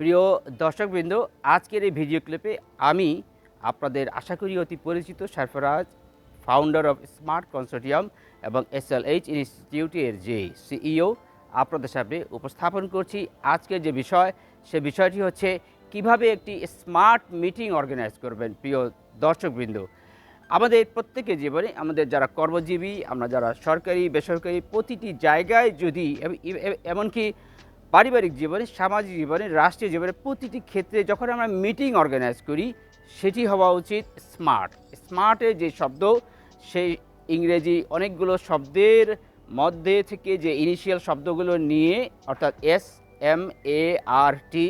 প্রিয় দর্শকবৃন্দ, আজকের এই ভিডিও ক্লিপে আমি আপনাদের আশা করি অতি পরিচিত Sarfaraz founder of smart consortium এবং এস এল এইচ ইনস্টিটিউটের যে সিইও আপনাদের সামনে উপস্থাপন করছি। আজকের যে বিষয়, সে বিষয়টি হচ্ছে কীভাবে একটি স্মার্ট মিটিং অর্গানাইজ করবেন প্রিয় দর্শকবৃন্দ। আমাদের প্রত্যেকের জীবনে আমাদের যারা কর্মজীবী, আমরা যারা সরকারি, বেসরকারি প্রতিটি জায়গায় যদি এমনকি পারিবারিক জীবনে, সামাজিক জীবনে, রাষ্ট্রীয় জীবনে প্রতিটি ক্ষেত্রে যখন আমরা মিটিং অর্গানাইজ করি, সেটি হওয়া উচিত স্মার্ট স্মার্টের যে শব্দ, সেই ইংরেজি অনেকগুলো শব্দের মধ্যে থেকে যে ইনিশিয়াল শব্দগুলো নিয়ে, অর্থাৎ এস এম এ আর টি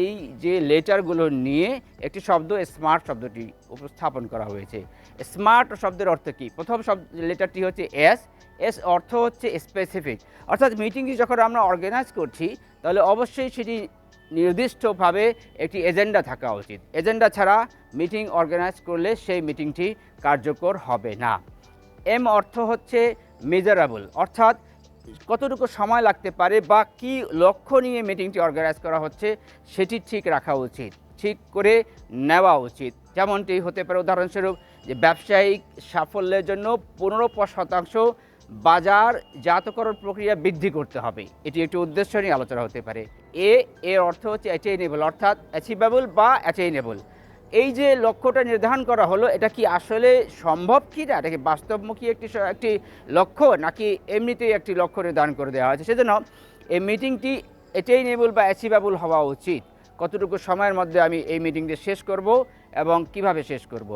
এই যে লেটারগুলো নিয়ে একটি শব্দ স্মার্ট শব্দটি উপস্থাপন করা হয়েছে। স্মার্ট শব্দের অর্থ কী? প্রথম শব্দ লেটারটি হচ্ছে এস এস অর্থ হচ্ছে স্পেসিফিক অর্থাৎ মিটিংটি যখন আমরা অর্গানাইজ করছি, তাহলে অবশ্যই সেটি নির্দিষ্টভাবে একটি এজেন্ডা থাকা উচিত। এজেন্ডা ছাড়া মিটিং অর্গানাইজ করলে সেই মিটিংটি কার্যকর হবে না। এম অর্থ হচ্ছে মেজারেবল অর্থাৎ কতটুকু সময় লাগতে পারে বা কি লক্ষ্য নিয়ে মিটিংটি অর্গানাইজ করা হচ্ছে, সেটি ঠিক রাখা উচিত, ঠিক করে নেওয়া উচিত। যেমনটি হতে পারে, উদাহরণস্বরূপ যে ব্যবসায়িক সাফল্যের জন্য পনেরো শতাংশ বাজার জাতকরণ প্রক্রিয়া বৃদ্ধি করতে হবে। এটি একটি উদ্দেশ্য নিয়ে আলোচনা হতে পারে। এ, এর অর্থ হচ্ছে অ্যাটেইনেবল অর্থাৎ অ্যাচিভেবল বা অ্যাটেইনেবল এই যে লক্ষ্যটা নির্ধারণ করা হলো, এটা কি আসলে সম্ভব কি না? এটা কি বাস্তবমুখী একটি একটি লক্ষ্য, নাকি এমনিতেই একটি লক্ষ্য নির্ধারণ করে দেওয়া হয়েছে? সেজন্য এই মিটিংটি অ্যাটেইনেবল বা অ্যাচিভেবল হওয়া উচিত। কতটুকু সময়ের মধ্যে আমি এই মিটিংটি শেষ করব এবং কীভাবে শেষ করব?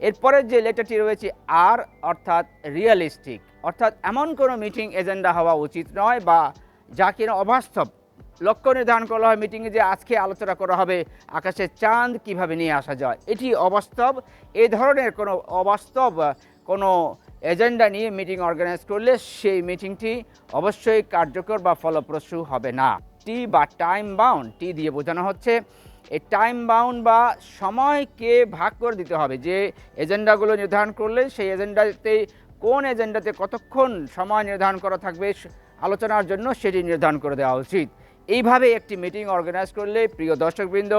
এরপরের যে লেটারটি রয়েছে, আর অর্থাৎ রিয়েলিস্টিক অর্থাৎ এমন কোনো মিটিং এজেন্ডা হওয়া উচিত নয় বা যা কিনা অবাস্তব লক্ষ্য নির্ধারণ করা হয় মিটিংয়ে যে আজকে আলোচনা করা হবে আকাশের চাঁদ কীভাবে নিয়ে আসা যায়? এটি অবাস্তব। এই ধরনের কোনো অবাস্তব, কোনো এজেন্ডা নিয়ে মিটিং অর্গানাইজ করলে সেই মিটিংটি অবশ্যই কার্যকর বা ফলপ্রসূ হবে না। টি বা টাইম বাউন্ড টি দিয়ে বোঝানো হচ্ছে এই টাইম বাউন্ড বা সময়কে ভাগ করে দিতে হবে। যে এজেন্ডাগুলো নির্ধারণ করলে সেই এজেন্ডাতে কোন এজেন্ডাতে কতক্ষণ সময় নির্ধারণ করা থাকবে আলোচনার জন্য সেটি নির্ধারণ করে দেওয়া উচিত। এইভাবে একটি মিটিং অর্গানাইজ করলে প্রিয় দর্শকবৃন্দ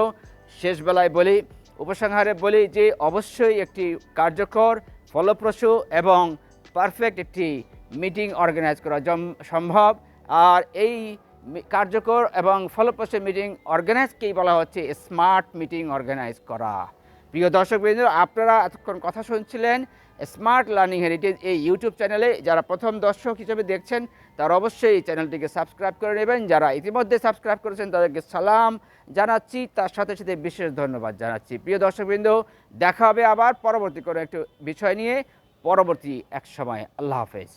শেষ বেলায় বলি, উপসংহারে বলি যে অবশ্যই একটি কার্যকর, ফলপ্রসূ এবং পারফেক্ট একটি মিটিং অর্গানাইজ করা সম্ভব। আর এই কার্যকর এবং ফলপ্রসূ মিটিং অর্গানাইজকেই বলা হচ্ছে? স্মার্ট মিটিং অর্গানাইজ করা। প্রিয় দর্শকবৃন্দ, আপনারা এতক্ষণ কথা শুনছিলেন স্মার্ট লার্নিং হেরিটেজ এই ইউটিউব চ্যানেলে যারা প্রথম দর্শক হিসেবে দেখছেন তারা অবশ্যই এই চ্যানেলটিকে সাবস্ক্রাইব করে নেবেন। যারা ইতিমধ্যে সাবস্ক্রাইব করেছেন, তাদেরকে সালাম জানাচ্ছি। তার সাথে সাথে বিশেষ ধন্যবাদ জানাচ্ছি। প্রিয় দর্শকবৃন্দ, দেখা হবে আবার পরবর্তী কোনো একটু বিষয় নিয়ে। পরবর্তী এক সময়। আল্লাহ হাফেজ।